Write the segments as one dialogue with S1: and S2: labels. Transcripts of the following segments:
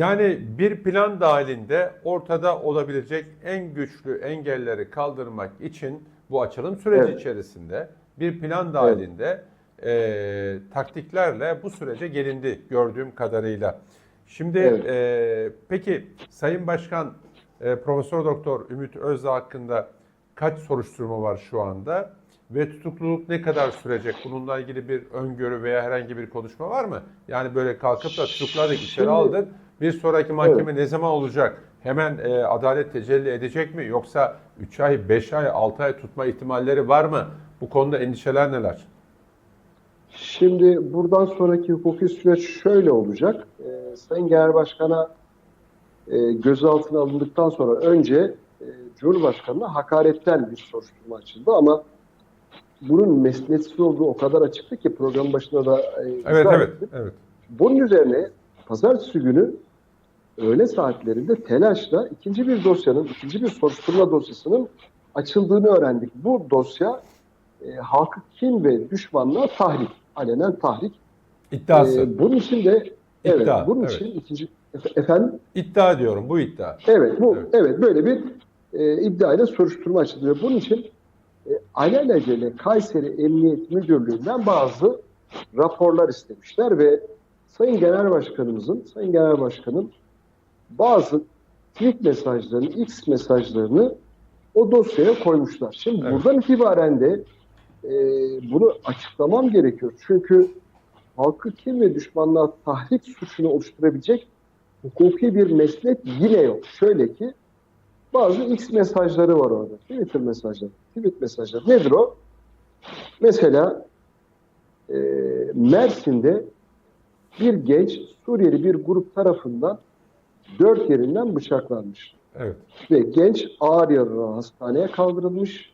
S1: Yani bir plan dahilinde ortada olabilecek en güçlü engelleri kaldırmak için bu açılım süreci
S2: Evet.
S1: içerisinde bir plan dahilinde e, taktiklerle bu sürece gelindi gördüğüm kadarıyla. Şimdi
S2: Evet.
S1: e, peki Sayın Başkan e, Profesör Doktor Ümit Özdağ hakkında kaç soruşturma var şu anda ve tutukluluk ne kadar sürecek? Bununla ilgili bir öngörü veya herhangi bir konuşma var mı? Yani böyle kalkıp da tutukladık, içeri aldık. Bir sonraki mahkeme ne zaman olacak? Hemen e, adalet tecelli edecek mi? Yoksa 3 ay, 5 ay, 6 ay tutma ihtimalleri var mı? Bu konuda endişeler neler?
S2: Şimdi buradan sonraki hukuki süreç şöyle olacak. Ee, Sayın Genel Başkan'a e, gözaltına alındıktan sonra önce e, Cumhurbaşkanı'na hakaretten bir soruşturma açıldı ama bunun mesnetsiz olduğu o kadar açıktı ki program başında da e,
S1: Evet, evet,
S2: ettim.
S1: evet.
S2: Bunun üzerine pazartesi günü öğle saatlerinde telaşla ikinci bir dosyanın, ikinci bir soruşturma dosyasının açıldığını öğrendik. Bu dosya e, halkı kin ve düşmanlığa tahrik, alenen tahrik.
S1: İddiası.
S2: E, bunun için de evet,
S1: İddia,
S2: bunun
S1: evet.
S2: için ikinci Efe- efendim
S1: İddia diyorum, bu iddia.
S2: Evet, bu
S1: Evet.
S2: evet, böyle bir e, iddiayla soruşturma açılıyor. Bunun için e, alelacele Kayseri Emniyet Müdürlüğü'nden bazı raporlar istemişler ve Sayın Genel Başkanımızın, Sayın Genel Başkan'ın bazı tweet mesajlarını, X mesajlarını o dosyaya koymuşlar. Şimdi
S1: Evet.
S2: buradan itibaren de e, bunu açıklamam gerekiyor. Çünkü halkı kim ve düşmanlığa tahrik suçunu oluşturabilecek hukuki bir mesnet yine yok. Şöyle ki bazı X mesajları var orada. Twitter mesajları. Tweet mesajları. Nedir o? Mesela e, Mersin'de bir genç Suriyeli bir grup tarafından dört yerinden bıçaklanmış.
S1: Evet.
S2: Ve genç ağır yaralı hastaneye kaldırılmış.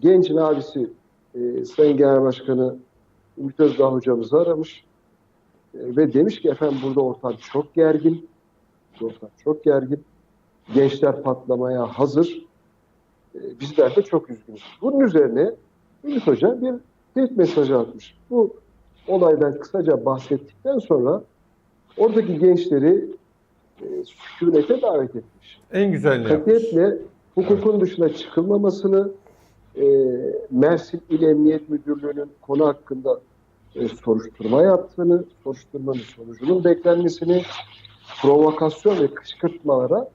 S2: Gencin abisi e, Sayın Genel Başkanı Ümit Özdağ hocamızı aramış. E, ve demiş ki efendim burada ortam çok gergin. Ortam çok gergin. Gençler patlamaya hazır. E, bizler de çok üzgünüz. Bunun üzerine Ümit Hoca bir tweet mesajı atmış. Bu olaydan kısaca bahsettikten sonra oradaki gençleri e, sükunete davet etmiş
S1: En yapmış.
S2: katiyetle hukukun dışına çıkılmamasını, e, Mersin İl Emniyet Müdürlüğü'nün konu hakkında e, soruşturma yaptığını, soruşturmanın sonucunun beklenmesini, provokasyon ve kışkırtmalara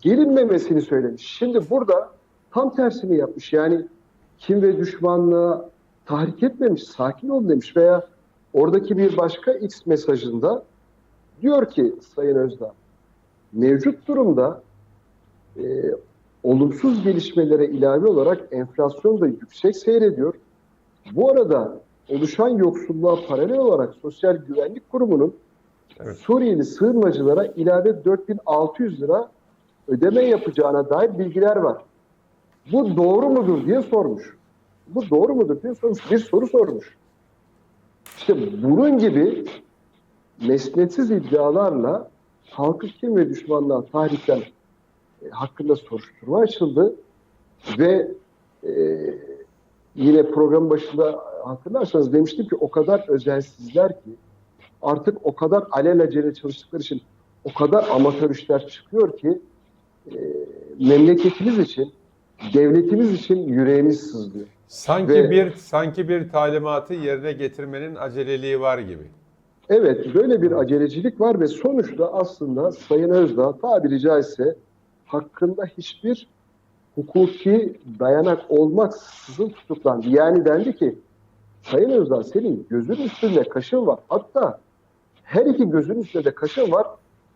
S2: gelinmemesini söylemiş. Şimdi burada tam tersini yapmış. Yani kim ve düşmanlığa tahrik etmemiş, sakin ol demiş veya oradaki bir başka X mesajında diyor ki Sayın Özdağ, mevcut durumda e, olumsuz gelişmelere ilave olarak enflasyon da yüksek seyrediyor. Bu arada oluşan yoksulluğa paralel olarak Sosyal Güvenlik Kurumu'nun
S1: Evet.
S2: Suriyeli sığınmacılara ilave 4600 lira ödeme yapacağına dair bilgiler var. Bu doğru mudur diye sormuş. Bu doğru mudur diye sormuş. Bir soru sormuş. İşte bunun gibi mesnetsiz iddialarla halkı kim ve düşmanlığa tahrikten e, hakkında soruşturma açıldı ve e, yine program başında hatırlarsanız demiştim ki o kadar özensizler ki artık o kadar alelacele çalıştıkları için o kadar amatör işler çıkıyor ki e, memleketimiz için, devletimiz için yüreğimiz sızlıyor.
S1: Sanki
S2: Ve-
S1: bir sanki bir talimatı yerine getirmenin aceleliği var gibi.
S2: Evet, böyle bir acelecilik var ve sonuçta aslında Sayın Özdağ tabiri caizse hakkında hiçbir hukuki dayanak olmaksızın tutuklandı. Yani dendi ki Sayın Özdağ senin gözün üstünde kaşın var. Hatta her iki gözün üstünde de kaşın var.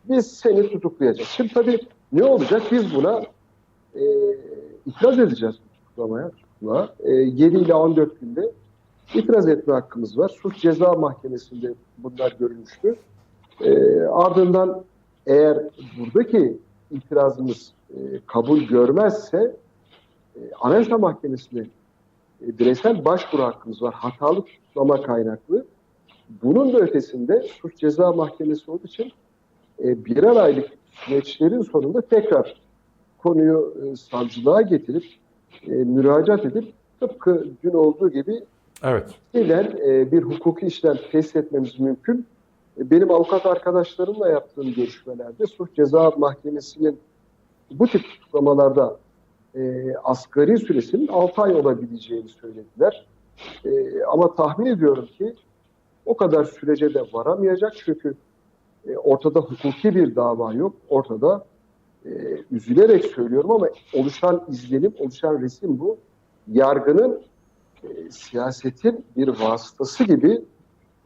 S2: Biz seni tutuklayacağız. Şimdi tabii ne olacak? Biz buna e, itiraz edeceğiz tutuklamaya. tutukluğa. E, 7 ile 14 günde itiraz etme hakkımız var. Suç Ceza Mahkemesi'nde bunlar görülmüştü. E, ardından eğer buradaki itirazımız e, kabul görmezse e, Anayasa Mahkemesi'ne e, bireysel başvuru hakkımız var. Hatalı tutuklama kaynaklı. Bunun da ötesinde Suç Ceza Mahkemesi olduğu için e, birer aylık süreçlerin sonunda tekrar konuyu e, savcılığa getirip e, müracaat edip tıpkı dün olduğu gibi
S1: Evet.
S2: fiilen e, bir hukuki işlem tesis etmemiz mümkün. E, Benim avukat arkadaşlarımla yaptığım görüşmelerde Suç Ceza Mahkemesi'nin bu tip tutuklamalarda e, asgari süresinin 6 ay olabileceğini söylediler. E, ama tahmin ediyorum ki o kadar sürece de varamayacak çünkü e, ortada hukuki bir dava yok. Ortada e, üzülerek söylüyorum ama oluşan izlenim, oluşan resim bu. Yargının e, siyasetin bir vasıtası gibi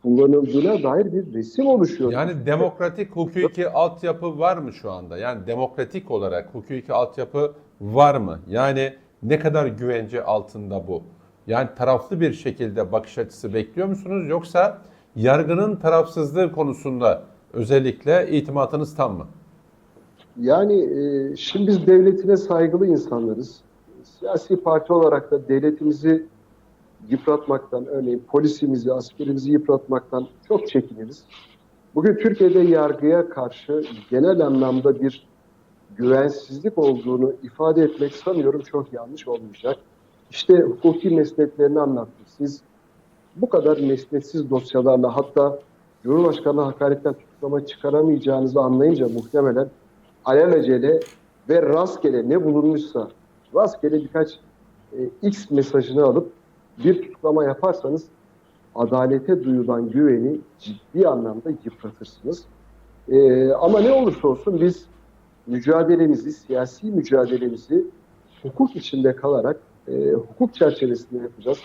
S2: kullanıldığına dair bir resim oluşuyor.
S1: Yani demokratik hukuki altyapı var mı şu anda? Yani demokratik olarak hukuki altyapı var mı? Yani ne kadar güvence altında bu? Yani taraflı bir şekilde bakış açısı bekliyor musunuz? Yoksa yargının tarafsızlığı konusunda özellikle itimatınız tam mı?
S2: Yani e, şimdi biz devletine saygılı insanlarız. Siyasi parti olarak da devletimizi yıpratmaktan, örneğin polisimizi, askerimizi yıpratmaktan çok çekiniriz. Bugün Türkiye'de yargıya karşı genel anlamda bir güvensizlik olduğunu ifade etmek sanıyorum çok yanlış olmayacak. İşte hukuki mesleklerini anlattım. Siz bu kadar mesnetsiz dosyalarla hatta Cumhurbaşkanı hakaretten tutuklama çıkaramayacağınızı anlayınca muhtemelen alelacele ve rastgele ne bulunmuşsa rastgele birkaç e, X mesajını alıp bir tutuklama yaparsanız adalete duyulan güveni ciddi anlamda yıpratırsınız. E, ama ne olursa olsun biz mücadelemizi, siyasi mücadelemizi hukuk içinde kalarak e, hukuk çerçevesinde yapacağız.